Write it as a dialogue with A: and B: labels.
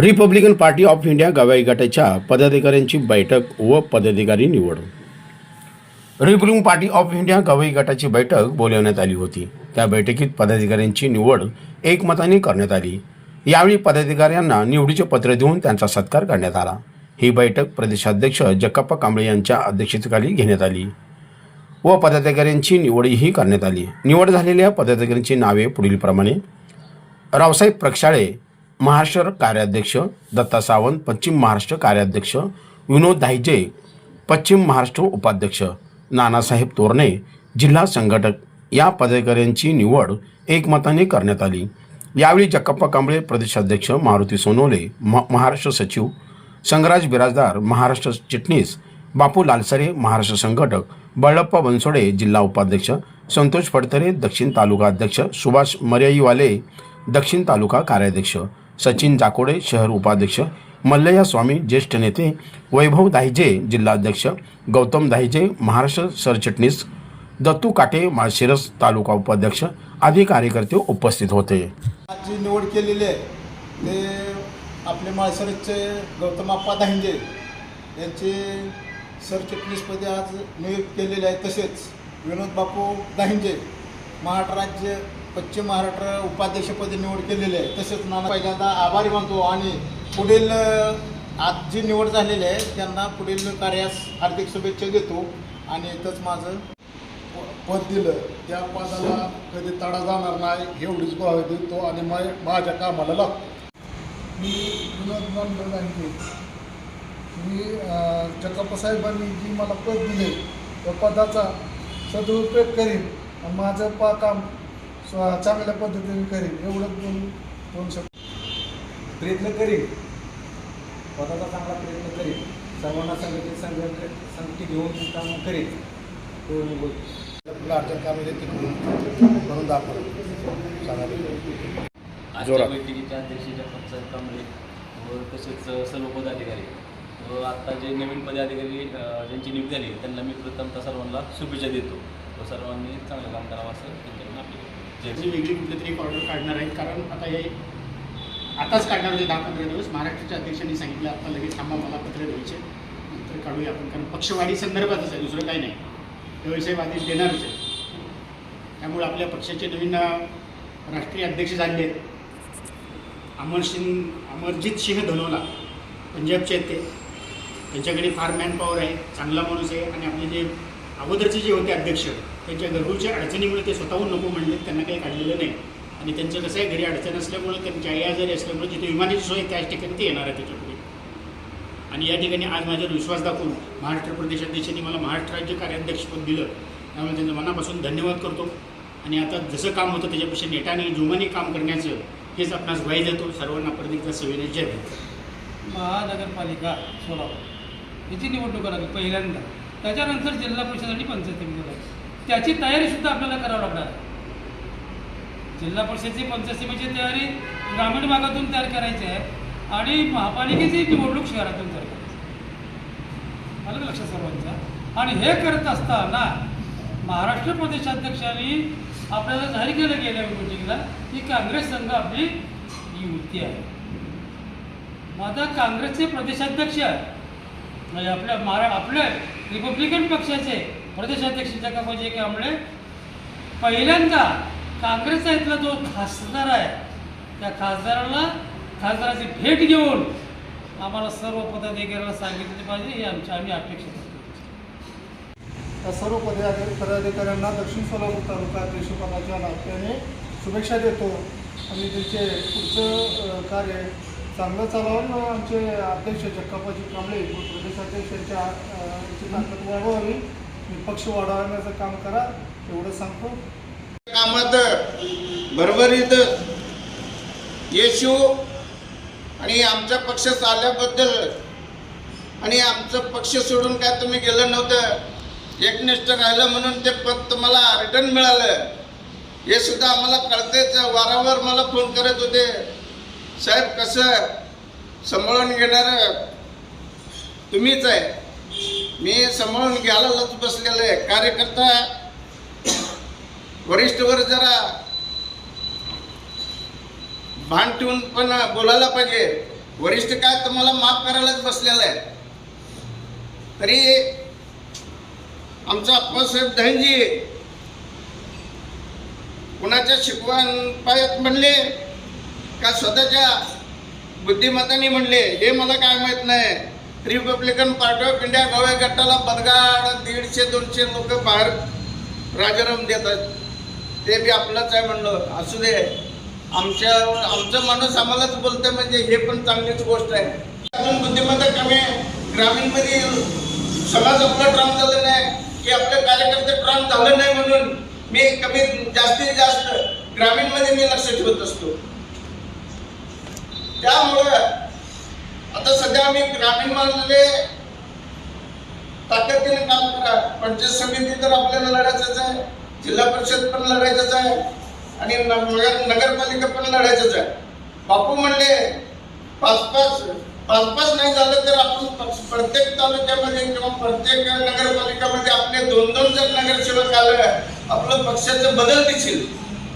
A: Republican Party of India Gavai गटाच्या पदाधिकाऱ्यांची बैठक व पदाधिकारी निवड Republican Party of India Gavai गटाची बैठक बोलवण्यात आली होती. त्या बैठकीत पदाधिकाऱ्यांची निवड एकमताने करण्यात आली. यावेळी पदाधिकाऱ्यांना निवडीचे पत्र देऊन त्यांचा सत्कार करण्यात आला. ही बैठक प्रदेशाध्यक्ष जगप्पा कांबळे यांच्या अध्यक्षतेखाली घेण्यात आली व पदाधिकाऱ्यांची निवडही करण्यात आली. निवड झालेल्या पदाधिकाऱ्यांची नावे पुढीलप्रमाणे रावसाहेब प्रक्षाळे महाराष्ट्र कार्याध्यक्ष दत्ता सावंत पश्चिम महाराष्ट्र कार्याध्यक्ष विनोद धायजे पश्चिम महाराष्ट्र उपाध्यक्ष नानासाहेब तोरणे जिल्हा संघटक या पदाधिकाऱ्यांची निवड एकमताने करण्यात आली. यावेळी जगप्पा कांबळे प्रदेशाध्यक्ष मारुती सोनवले म महाराष्ट्र सचिव संगराज बिराजदार महाराष्ट्र चिटणीस बापू लालसरे महाराष्ट्र संघटक बळप्पा बनसोडे जिल्हा उपाध्यक्ष संतोष फडतरे दक्षिण तालुका अध्यक्ष सुभाष मर्याईवाले दक्षिण तालुका कार्याध्यक्ष सचिन जाकोडे शहर उपाध्यक्ष मल्लया स्वामी ज्येष्ठ नेते वैभव दाहिजे जिल्हाध्यक्ष गौतम दाहिजे महाराष्ट्र सरचिटणीस दत्तू काटे माळशिरस तालुका उपाध्यक्ष आदी कार्यकर्ते उपस्थित होते.
B: आज जी निवड केलेली आहे ते आपले माळशिरसचे गौतम आप्पा दाहिंजे यांचे सरचिटणीसपदी आज नियुक्त केलेले आहे तसेच विनोद बापू दाहिंजे महाराष्ट्र राज्य पश्चिम महाराष्ट्र उपाध्यक्षपदी निवड केलेली आहे. तसेच नाना पहिल्यांदा आभारी मानतो आणि पुढील आज जी निवड झालेली आहे त्यांना पुढील कार्यास हार्दिक शुभेच्छा देतो. आणि इथंच माझं पद दिलं. त्या पदाला कधी तडा जाणार नाही एवढीच भाव देतो आणि मा- माझ्या कामाला लागतो.
C: मी विनोद मंडळ बँके मी अं, जी मला पद दिले त्या पदाचा सदुपयोग करीन. माझं पा काम चांगल्या पद्धतीने करीन. एवढंच दोन दोन शब्द.
D: प्रयत्न करीन. पदाचा चांगला प्रयत्न करीन. सर्वांना संघटित संघट संगती घेऊन काम करीन. तो मी बोलतो.
B: अडचण कामे देते म्हणून. दाखवलं.
E: बैठकीच्या अध्यक्ष जगताप कांबळे व तसेच सर्व पदाधिकारी. व आत्ता जे नवीन पदाधिकारी ज्यांची नियुक्ती झाली त्यांना मी प्रथमतः सर्वांना शुभेच्छा देतो. व सर्वांनी चांगलं काम करावं असं
F: ज्याची वेगळी कुठली तरी एक ऑर्डर काढणार आहेत. कारण आता हे आताच काढणार होते दहा पंधरा दिवस. महाराष्ट्राच्या अध्यक्षांनी सांगितलं आता लगेच थांबा मला पत्र द्यायचे नंतर काढूया आपण. कारण पक्षवाढी संदर्भातच आहे दुसरं काही नाही. व्यवसाय आदेश देणारच आहे त्यामुळे आपल्या पक्षाचे नवीन राष्ट्रीय अध्यक्ष झाले आहेत. अमर सिंग अमरजित सिंह धनोला पंजाबचे आहेत ते. त्यांच्याकडे फार मॅन पॉवर आहे चांगला माणूस आहे. आणि आपले जे अगोदरचे जे होते अध्यक्ष त्यांच्या घरगुरच्या अडचणीमुळे ते स्वतःहून नको म्हणले त्यांना काही काढलेलं नाही. आणि त्यांचं कसं आहे घरी अडचण असल्यामुळे त्यांची आई आजारी असल्यामुळे जिथे विमानाची सोय त्याच ठिकाणी ते येणार आहे त्याच्यापुढे. आणि या ठिकाणी आज माझ्यावर विश्वास दाखवून महाराष्ट्र प्रदेशाध्यक्षांनी मला महाराष्ट्र राज्य कार्याध्यक्षपद दिलं. त्यामुळे त्यांचं मनापासून धन्यवाद करतो. आणि आता जसं काम होतं त्याच्यापेक्षा नेटाने जोमाने काम करण्याचं हेच आपणास ग्वाही जातो सर्वांना प्रत्येकचा सविनय जय
G: महानगरपालिका सोलापूर. याची निवडणूक लागली पहिल्यांदा. त्याच्यानंतर जिल्हा परिषद आणि पंचायत समिती त्याची तयारीसुद्धा आपल्याला करावं लागणार. जिल्हा परिषदची पंचायत समितीची तयारी ग्रामीण भागातून तयार करायची आहे आणि महापालिकेची निवडणूक शहरातून तयार करायची आलं लक्षात सर्वांचा? आणि हे करत असताना महाराष्ट्र प्रदेशाध्यक्षांनी आपल्याला जाहीर केलं गेल्या मिटिंगला की काँग्रेस संघ आपली युती आहे. मग आता काँग्रेसचे प्रदेशाध्यक्ष म्हणजे आपल्या महारा आपल्या रिपब्लिकन पक्षाचे प्रदेशाध्यक्ष जगाबाजी कांबळे पहिल्यांदा काँग्रेसचा इथला जो खासदार आहे त्या खासदाराला खासदाराची भेट घेऊन आम्हाला सर्व पदाधिकाऱ्यांना सांगितले पाहिजे ही आमची आम्ही अपेक्षा करतो
C: त्या सर्व पदाधिकाऱ्यांना दक्षिण सोलापूर तालुका अध्यक्षपदाच्या नात्याने शुभेच्छा देतो. आणि त्यांचे पुढचं कार्य चांगलं चालवून आमचे अध्यक्ष जगप्पाजी कांबळे व प्रदेशाध्यक्षांच्या ताकद वाढवावी. आणि पक्ष वाढवण्याचं काम करा एवढं सांगतो.
B: कामात भरभरीत येशू आणि आमच्या पक्ष चालल्याबद्दल आणि आमचं पक्ष सोडून काय तुम्ही गेलं नव्हतं एकनिष्ठ राहिलं म्हणून ते पद तुम्हाला रिटर्न मिळालं. हे सुद्धा आम्हाला कळतेच. वारंवार मला फोन करत होते. साहेब कसं सांभाळून घेणार तुम्हीच आहे. मी सांभाळून घ्यायलाच बसलेलं आहे. कार्यकर्ता वरिष्ठवर जरा भान ठेवून पण बोलायला पाहिजे.
H: वरिष्ठ काय तुम्हाला माफ करायलाच बसलेला आहे. तरी आमचा अप्पासाहेब धनजी कुणाच्या शिकवण पायत म्हणले का स्वतःच्या बुद्धिमत्ताने म्हणले हे मला काय माहीत नाही. रिपब्लिकन पार्टी ऑफ इंडिया गोव्या गटाला बदगाड दीडशे दोनशे लोक बाहेर राजाराम देतात ते बी आपलंच आहे म्हणलं. असू दे. आमच्या आमचं माणूस आम्हालाच बोलतं म्हणजे हे पण चांगलीच गोष्ट आहे. अजून बुद्धिमत्ता कमी आहे. ग्रामीणमध्ये समाज आपलं ट्राम झालं नाही. की आपले कार्यकर्ते ट्रॉम झालं नाही म्हणून मी कमी जास्तीत जास्त ग्रामीणमध्ये मी लक्ष ठेवत असतो. त्यामुळं आता सध्या आम्ही ग्रामीण मानले ताकदीने काम करा. पंचायत समिती तर आपल्याला लढायचंच आहे जिल्हा परिषद पण लढायचंच आहे आणि नगर नगरपालिका पण लढायचंच आहे. बापू म्हणले पाच पाच पाच पाच नाही झालं तर आपण प्रत्येक तालुक्यामध्ये किंवा प्रत्येक नगरपालिकामध्ये आपले दोन दोन जर नगरसेवक आलं आपलं पक्षाचं बदल दिसेल.